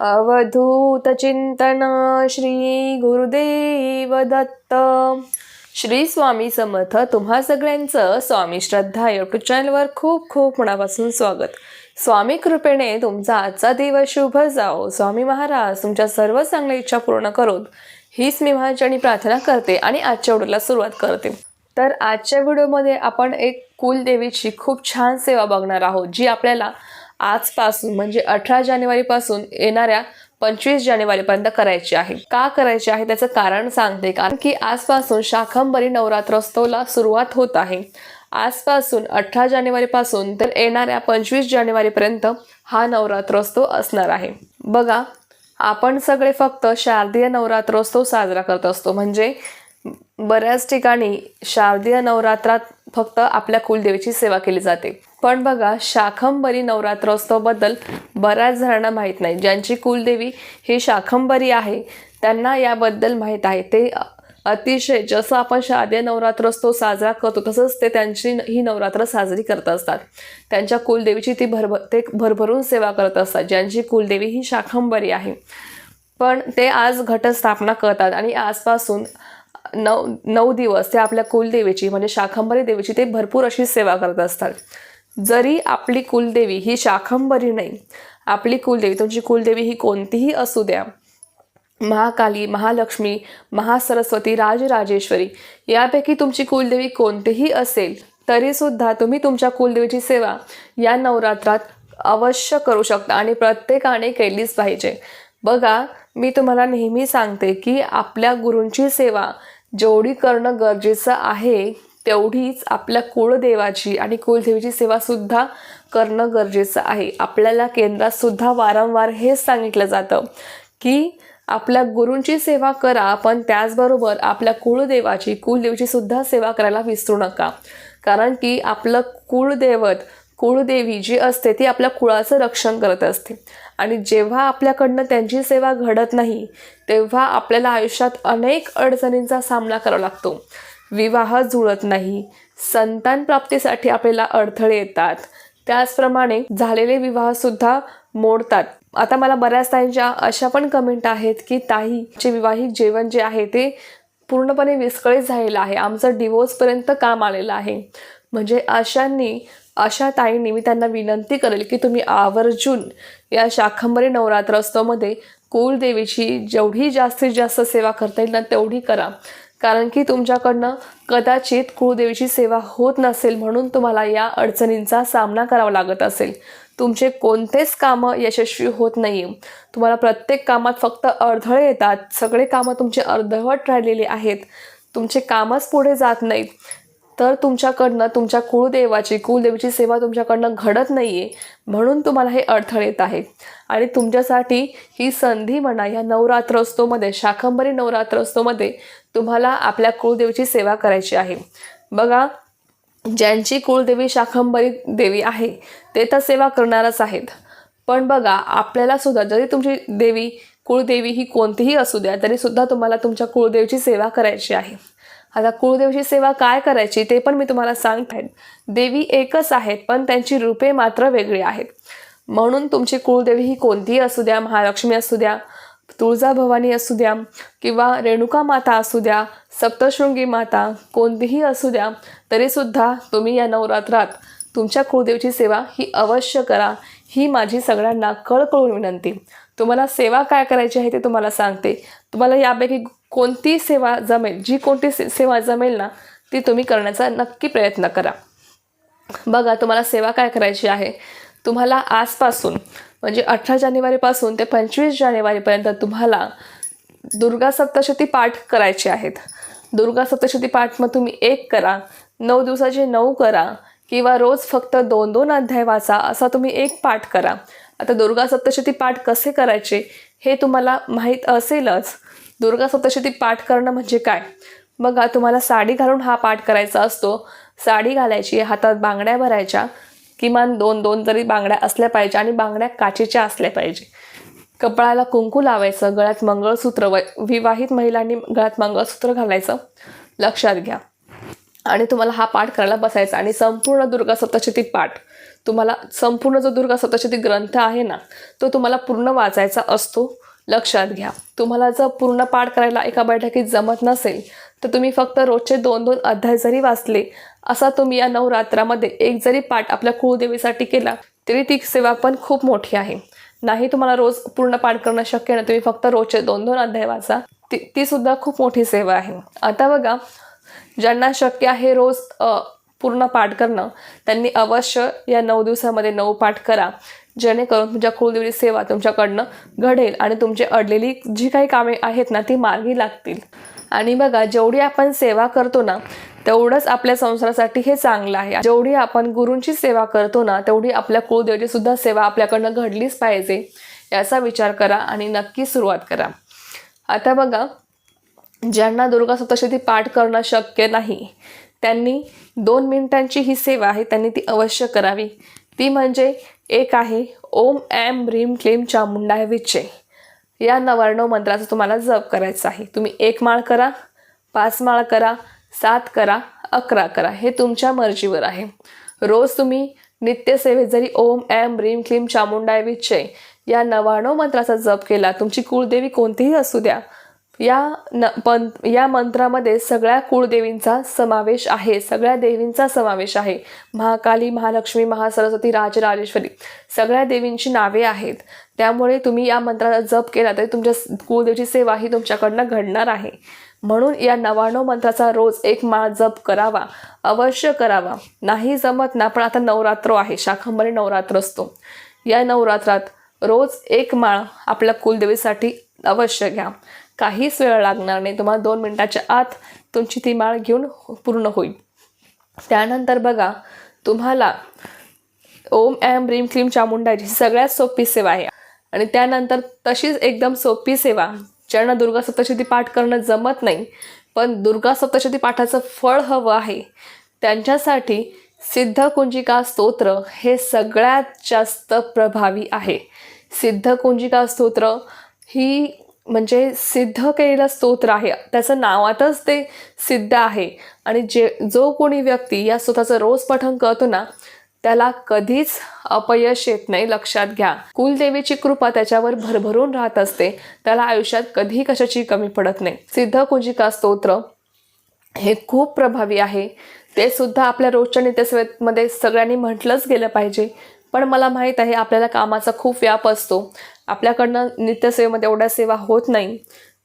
अवधूत चिंतन श्री गुरुदेव दत्त. श्री स्वामी समर्थ तुम्हा सगळ्यांचं स्वामी श्रद्धा यूट्यूब चॅनलवर खूप खूप मनापासून स्वागत. स्वामी कृपेने तुमचा आजचा दिवस शुभ जाओ स्वामी महाराज तुमच्या सर्व चांगल्या इच्छा पूर्ण करून हीच मी माझ्याने प्रार्थना करते आणि आजच्या व्हिडिओला सुरुवात करते. तर आजच्या व्हिडिओमध्ये आपण एक कुलदेवीची खूप छान सेवा बघणार आहोत जी आपल्याला आजपासून म्हणजे अठरा जानेवारीपासून येणाऱ्या पंचवीस जानेवारीपर्यंत करायची आहे. का करायची आहे? त्याचं कारण सांगते. कारण की आजपासून शाखंबरी नवरात्रोत्सवला सुरुवात होत आहे. आजपासून अठरा जानेवारीपासून तर येणाऱ्या पंचवीस जानेवारीपर्यंत हा नवरात्रोत्सव असणार आहे. बघा आपण सगळे फक्त शारदीय नवरात्रोत्सव साजरा करत असतो. म्हणजे बऱ्याच ठिकाणी शारदीय नवरात्रात फक्त आपल्या कुलदेवीची सेवा केली जाते. पण बघा शाखंबरी नवरात्रोत्सवबद्दल बऱ्याच जणांना माहीत नाही. ज्यांची कुलदेवी ही शाखंबरी आहे त्यांना याबद्दल माहीत आहे. ते अतिशय जसं आपण शारदीय नवरात्रोत्सव साजरा करतो तसंच ते त्यांची ही नवरात्र साजरी करत असतात. त्यांच्या कुलदेवीची ती भरभर ते भरभरून सेवा करत असतात. ज्यांची कुलदेवी ही शाखंबरी आहे. पण ते आज घटस्थापना करतात आणि आजपासून नऊ नऊ दिवस ते आपल्या कुलदेवीची म्हणजे शाखंबरी देवीची ते भरपूर अशी सेवा करत असतात. जरी आपली कुलदेवी ही शाखंबरी नाही आपली कुलदेवी तुमची कुलदेवी ही कोणतीही असू द्या महाकाली महालक्ष्मी महासरस्वती राजराजेश्वरी यापैकी तुमची कुलदेवी कोणतीही असेल तरीसुद्धा तुम्ही तुमच्या कुलदेवीची सेवा या नवरात्रात अवश्य करू शकता आणि प्रत्येकाने केलीच पाहिजे. बघा मी तुम्हाला नेहमी सांगते की आपल्या गुरूंची सेवा जेवढी करणं गरजेचं आहे तेवढीच आपल्या कुळदेवाची आणि कुलदेवीची सेवासुद्धा करणं गरजेचं आहे. आपल्याला केंद्रात सुद्धा वारंवार हेच सांगितलं जातं की आपल्या गुरूंची सेवा करा पण त्याचबरोबर आपल्या कुळदेवाची कुलदेवीची सुद्धा सेवा करायला विसरू नका. कारण की आपलं कुळदैवत कुळदेवी जी असते ती आपल्या कुळाचं रक्षण करत असते. आणि जेव्हा आपल्याकडनं त्यांची सेवा घडत नाही तेव्हा आपल्याला आयुष्यात अनेक अडचणींचा सामना करावा लागतो. विवाह जुळत नाही. संतान प्राप्तीसाठी आपल्याला अडथळे येतात. त्याचप्रमाणे झालेले विवाहसुद्धा मोडतात. आता मला बऱ्याच ताईंच्या अशा पण कमेंट आहेत की ताईचे विवाहिक जेवण जे आहे ते पूर्णपणे विस्कळीत झालेलं आहे. आमचं डिवोर्सपर्यंत काम आलेलं आहे. म्हणजे अशांनी अशा ताईंनी मी त्यांना विनंती करेल की तुम्ही आवर्जून या शाखंबरी नवरात्रोत्सवामध्ये कुलदेवीची जेवढी जास्तीत जास्त सेवा करता येईल ना तेवढी करा. कारण की तुमच्याकडनं कदाचित कुळदेवीची सेवा होत नसेल म्हणून तुम्हाला या अडचणींचा सामना करावा लागत असेल. तुमचे कोणतेच कामं यशस्वी होत नाही तुम्हाला प्रत्येक कामात फक्त अडथळे येतात. सगळे कामं तुमचे अर्धवट राहिलेले आहेत. तुमचे कामच पुढे जात नाहीत. तर तुमच्याकडनं तुमच्या कुळदेवाची कुलदेवीची सेवा तुमच्याकडनं घडत नाही आहे म्हणून तुम्हाला हे अडथळे येत आहे आणि तुमच्यासाठी ही संधी म्हणा या नवरात्रोत्सवमध्ये शाखंबरी नवरात्रोत्सवमध्ये तुम्हाला आपल्या कुळदेवीची सेवा करायची आहे. बघा ज्यांची कुळदेवी शाखंबरी देवी आहे ते तर सेवा करणारच आहेत. पण बघा आपल्याला सुद्धा जरी तुमची देवी कुळदेवी ही कोणतीही असू द्या तरीसुद्धा तुम्हाला तुमच्या कुळदेवीची सेवा करायची आहे. आता कुळदेवीची सेवा काय करायची ते पण मी तुम्हाला सांगते. देवी एकच आहेत पण त्यांची रूपे मात्र वेगळी आहेत. म्हणून तुमची कुळदेवी ही कोणतीही असू द्या महालक्ष्मी असू द्या तुळजाभवानी असू द्या किंवा रेणुका माता असू द्या सप्तशृंगी माता कोणतीही असू द्या तरीसुद्धा तुम्ही या नवरात्रात तुमच्या कुळदेवीची सेवा ही अवश्य करा. ही माझी सगळ्यांना कळकळून विनंती. तुम्हाला सेवा काय करायची आहे ते तुम्हाला सांगते. तुम्हाला यापैकी कोणती सेवा जमेल जी कोणती से सेवा जमेल ना ती तुम्ही करण्याचा नक्की प्रयत्न करा. बघा तुम्हाला सेवा काय करायची आहे? तुम्हाला आजपासून म्हणजे अठरा जानेवारीपासून ते पंचवीस जानेवारीपर्यंत तुम्हाला दुर्गा सप्तशती पाठ करायचे आहेत. दुर्गा सप्तशती पाठ मग तुम्ही एक करा नऊ दिवसाचे नऊ करा किंवा रोज फक्त दोन दोन अध्याय वाचा असा तुम्ही एक पाठ करा. आता दुर्गा सप्तशती पाठ कसे करायचे हे तुम्हाला माहीत असेलच दुर्गा सप्तशती पाठ करणं म्हणजे काय? बघा तुम्हाला साडी घालून हा पाठ करायचा असतो. साडी घालायची हातात बांगड्या भरायच्या किमान दोन दोन तरी बांगड्या असल्या पाहिजे आणि बांगड्या काचेच्या असल्या पाहिजे. कपाळाला कुंकू लावायचं गळ्यात मंगळसूत्र व विवाहित महिलांनी गळ्यात मंगळसूत्र घालायचं. लक्षात घ्या. आणि तुम्हाला हा पाठ करायला बसायचा आणि संपूर्ण दुर्गा सप्तशती पाठ. तुम्हाला संपूर्ण जो दुर्गा सप्तशती ग्रंथ आहे ना तो तुम्हाला पूर्ण वाचायचा असतो. लक्षात घ्या. तुम्हाला जर पूर्ण पाठ करायला एका बैठकीत जमत नसेल तर तुम्ही फक्त रोजचे दोन दोन अध्याय जरी वाचले असा तुम्ही या नवरात्रामध्ये एक जरी पाठ आपल्या कुळदेवीसाठी केला तरी ती सेवा पण खूप मोठी आहे. नाही तुम्हाला रोज पूर्ण पाठ करणं शक्य नाही तुम्ही फक्त रोजचे दोन दोन अध्याय वाचा. ती ती सुद्धा खूप मोठी सेवा आहे. आता बघा ज्यांना शक्य आहे रोज पूर्ण पाठ करणं त्यांनी अवश्य या नऊ दिवसामध्ये नऊ पाठ करा. जेणेकरून तुमच्या कुलदेवी सेवा तुमच्याकडनं घडेल आणि तुमची अडलेली जी काही कामे आहेत ना ती मार्गी लागतील. आणि बघा जेवढी आपण सेवा करतो ना तेवढंच आपल्या संसारासाठी हे चांगलं आहे. जेवढी आपण गुरूंची सेवा करतो ना तेवढी आपल्या कुलदेवीची सुद्धा सेवा आपल्याकडनं घडलीच पाहिजे याचा विचार करा आणि नक्की सुरुवात करा. आता बघा ज्यांना दुर्गा सप्तशती पाठ करणं शक्य नाही त्यांनी दोन मिनिटांची ही सेवा आहे त्यांनी ती अवश्य करावी. ती म्हणजे एक आहे ओम एम ह्रीम क्लीम चामुंडाय विचे. या नवर्णव मंत्राचा तुम्हाला जप करायचा आहे. तुम्ही एक माळ करा पाच माळ करा सात करा अकरा करा. हे तुमच्या मर्जीवर आहे. रोज तुम्ही नित्यसेवेत जरी ओम एम ह्रीम क्लीम चामुंडाय विचे या नवाणव मंत्राचा जप केला तुमची कुळदेवी कोणतीही असू द्या या न पण या मंत्रामध्ये सगळ्या कुळदेवींचा समावेश आहे. सगळ्या देवींचा समावेश आहे. महाकाली महालक्ष्मी महासरस्वती राजराजेश्वरी सगळ्या देवींची नावे आहेत. त्यामुळे तुम्ही या मंत्राचा जप केला तरी तुमच्या कुळदेवीची सेवा ही तुमच्याकडनं घडणार आहे. म्हणून या नवाण्णव मंत्राचा रोज एक माळ जप करावा. अवश्य करावा. नाही जमत ना पण आता नवरात्र आहे. शाखंबरी नवरात्र असतो. या नवरात्रात रोज एक माळ आपल्या कुलदेवीसाठी अवश्य घ्या. काहीच वेळ लागणार नाही. तुम्हाला दोन मिनटाच्या आत तुमची ती माळ घेऊन पूर्ण होईल. त्यानंतर बघा तुम्हाला ओम ॲम ह्रीम क्रीम चामुंडाची सगळ्यात सोपी सेवा आहे. आणि त्यानंतर तशीच एकदम सोपी सेवा ज्यांना दुर्गा सप्तशती पाठ करणं जमत नाही पण दुर्गा सप्तशती पाठाचं फळ हवं आहे. त्यांच्यासाठी सिद्धकुंजिका स्तोत्र हे सगळ्यात जास्त प्रभावी आहे. सिद्धकुंजिका स्तोत्र ही म्हणजे सिद्ध केलेला स्तोत्र आहे. त्याचं नावातच ते सिद्ध आहे. आणि जे जो कोणी व्यक्ती या स्तोत्राचं रोज पठण करतो ना त्याला कधीच अपयश येत नाही लक्षात घ्या. कुलदेवीची कृपा त्याच्यावर भरभरून राहत असते. त्याला आयुष्यात कधी कशाची कमी पडत नाही. सिद्ध कुंजिका स्तोत्र हे खूप प्रभावी आहे. ते सुद्धा आपल्या रोजच्या नित्यसेवेमध्ये सगळ्यांनी म्हटलंच गेलं पाहिजे. पण मला माहीत आहे आपल्याला कामाचा खूप व्याप असतो. आपल्याकडनं नित्यसेवेमध्ये एवढ्या सेवा होत नाही.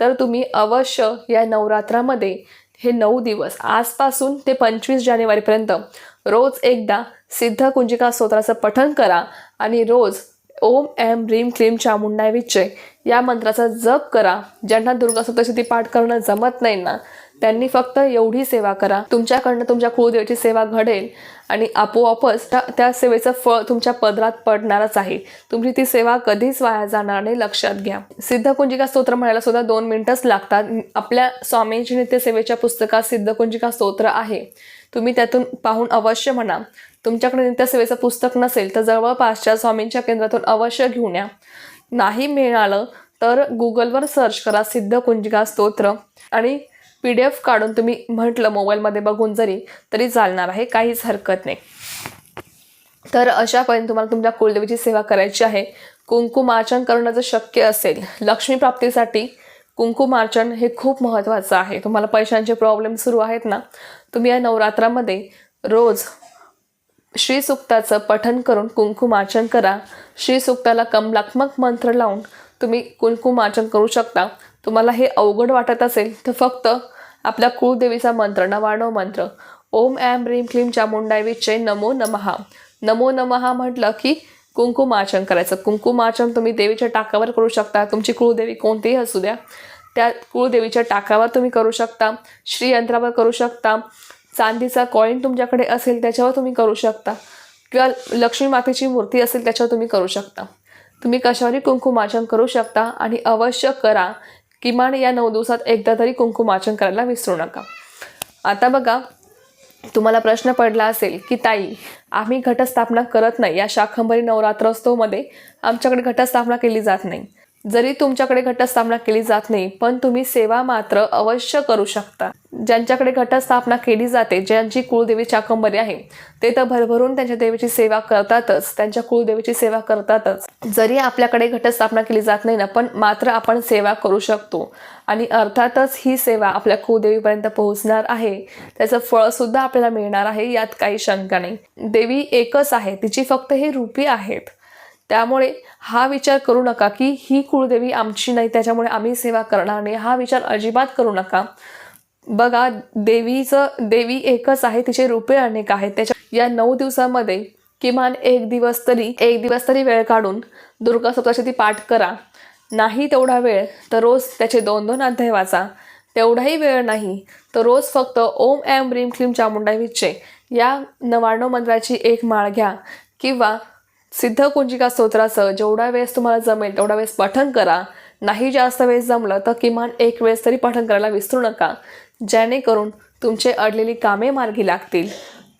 तर तुम्ही अवश्य या नवरात्रामध्ये हे नऊ दिवस आजपासून ते पंचवीस जानेवारीपर्यंत रोज एकदा सिद्ध कुंजिका स्तोत्राचं पठन करा आणि रोज ओम एम रीम क्लीम चामुंडा विचय या मंत्राचा जप करा. ज्यांना दुर्गा सप्तशती पाठ करणं जमत नाही ना त्यांनी फक्त एवढी सेवा करा. तुमच्याकडनं तुमच्या कुळदेवाची सेवा घडेल आणि आपोआपच त्या सेवेचं फळ तुमच्या पदरात पडणारच आहे. तुमची ती सेवा कधीच वाया जाणार नाही लक्षात घ्या. सिद्धकुंजिका स्तोत्र म्हणायला सुद्धा दोन मिनिटंच लागतात. आपल्या स्वामींची नित्यसेवेच्या पुस्तकात सिद्धकुंजिका स्तोत्र आहे. तुम्ही त्यातून पाहून अवश्य म्हणा. तुमच्याकडे नित्यसेवेचं पुस्तक नसेल तर जवळपासच्या स्वामींच्या केंद्रातून अवश्य घेऊन या. नाही मिळालं तर गुगलवर सर्च करा सिद्ध कुंजिका स्तोत्र. आणि पी डी एफ काढून तुम्ही म्हटलं मोबाईलमध्ये बघून जरी तरी चालणार आहे काहीच हरकत नाही. तर अशापर्यंत तुम्हाला तुमच्या कुलदेवीची सेवा करायची आहे. कुंकुमार्चन करणं जर शक्य असेल लक्ष्मी प्राप्तीसाठी कुंकुमार्चन हे खूप महत्त्वाचं आहे. तुम्हाला पैशांचे प्रॉब्लेम सुरू आहेत ना तुम्ही या नवरात्रामध्ये रोज श्रीसुक्ताचं पठन करून कुंकुमार्चन करा. श्रीसुक्ताला कमलात्मक मंत्र लावून तुम्ही कुंकुमार्चन करू शकता. तुम्हाला हे अवघड वाटत असेल तर फक्त आपल्या कुळदेवीचा मंत्र नवाणव मंत्र. ओम ॲम ह्रीम क्लीम चामुंडाय नमो नमहा. नमो नमहा म्हटलं की कुंकुमाचन करायचं. कुंकुमाचन तुम्ही देवीच्या टाकावर करू शकता. तुमची कुळदेवी कोणतीही असू द्या. त्या कुळदेवीच्या टाकावर तुम्ही करू शकता. श्रीयंत्रावर करू शकता. चांदीचा कॉईन तुमच्याकडे असेल त्याच्यावर तुम्ही करू शकता. किंवा लक्ष्मी मातेची मूर्ती असेल त्याच्यावर तुम्ही करू शकता. तुम्ही कशावरही कुंकुमाचन करू शकता आणि अवश्य करा. किमान या नऊ दिवसात एकदा तरी कुंकुमाचन करायला विसरू नका. आता बघा तुम्हाला प्रश्न पडला असेल की ताई आम्ही घटस्थापना करत नाही. या शाखंभरी नवरात्रोत्सवमध्ये आमच्याकडे घटस्थापना केली जात नाही. जरी तुमच्याकडे घटस्थापना केली जात नाही पण तुम्ही सेवा मात्र अवश्य करू शकता. ज्यांच्याकडे घटस्थापना केली जाते ज्यांची कुलदेवी चाकंबरी आहे ते तर भरभरून त्यांच्या देवीची सेवा करतातच त्यांच्या कुलदेवीची सेवा करतातच. जरी आपल्याकडे घटस्थापना केली जात नाही ना पण मात्र आपण सेवा करू शकतो. आणि अर्थातच ही सेवा आपल्या कुलदेवीपर्यंत पोहोचणार आहे. त्याचं फळसुद्धा आपल्याला मिळणार आहे यात काही शंका नाही. देवी एकच आहे तिची फक्त हे रूपी आहेत. त्यामुळे हा विचार करू नका की ही कुळदेवी आमची नाही त्याच्यामुळे आम्ही सेवा करणार नाही. हा विचार अजिबात करू नका. बघा देवीचं देवी एकच आहे तिचे रूपे अनेक आहेत. त्याच्या या नऊ दिवसामध्ये किमान एक दिवस तरी एक दिवस तरी वेळ काढून दुर्गा ती पाठ करा. नाही तेवढा वेळ तर रोज त्याचे दोन दोन अध्याय वाचा. तेवढाही वेळ नाही तर रोज फक्त ओम एम रीम क्लीम चामुंडा विच्चे या नवाण्णव मंत्राची एक माळ घ्या. किंवा सिद्ध कुंजिका स्तोत्राचं जेवढा वेळेस तुम्हाला जमेल तेवढा वेळेस पठण करा. नाही जास्त वेळेस जमलं तर किमान एक वेळेस तरी पठण करायला विसरू नका. जेणेकरून तुमचे अडलेली कामे मार्गी लागतील.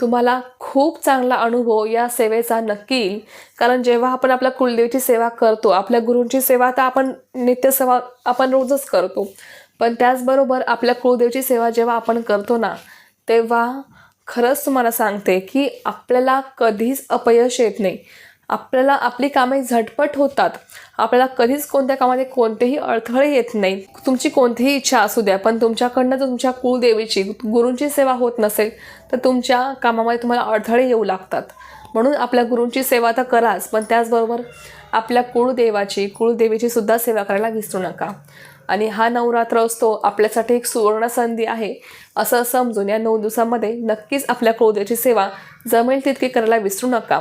तुम्हाला खूप चांगला अनुभव या सेवेचा नक्की येईल कारण जेव्हा आपण आपल्या कुलदेवीची सेवा करतो आपल्या गुरूंची सेवा तर आपण नित्यसेवा आपण रोजच करतो. पण त्याचबरोबर आपल्या कुलदेवीची सेवा जेव्हा आपण करतो ना तेव्हा खरंच तुम्हाला सांगते की आपल्याला कधीच अपयश येत नाही. आपल्याला आपली कामे झटपट होतात. आपल्याला कधीच कोणत्या कामामध्ये कोणतेही अडथळे येत नाही. तुमची कोणतीही इच्छा असू द्या पण तुमच्याकडनं जर तुमच्या कुलदेवीची गुरूंची सेवा होत नसेल तर तुमच्या कामामध्ये तुम्हाला अडथळे येऊ लागतात. म्हणून आपल्या गुरूंची सेवा तर कराच पण त्याचबरोबर आपल्या कुळदेवाची कुळदेवीची सुद्धा सेवा करायला विसरू नका. आणि हा नवरात्र असतो आपल्यासाठी एक सुवर्ण संधी आहे. असं समजून या नऊ दिवसामध्ये नक्कीच आपल्या कुळदेवीची सेवा जमेल तितकी करायला विसरू नका.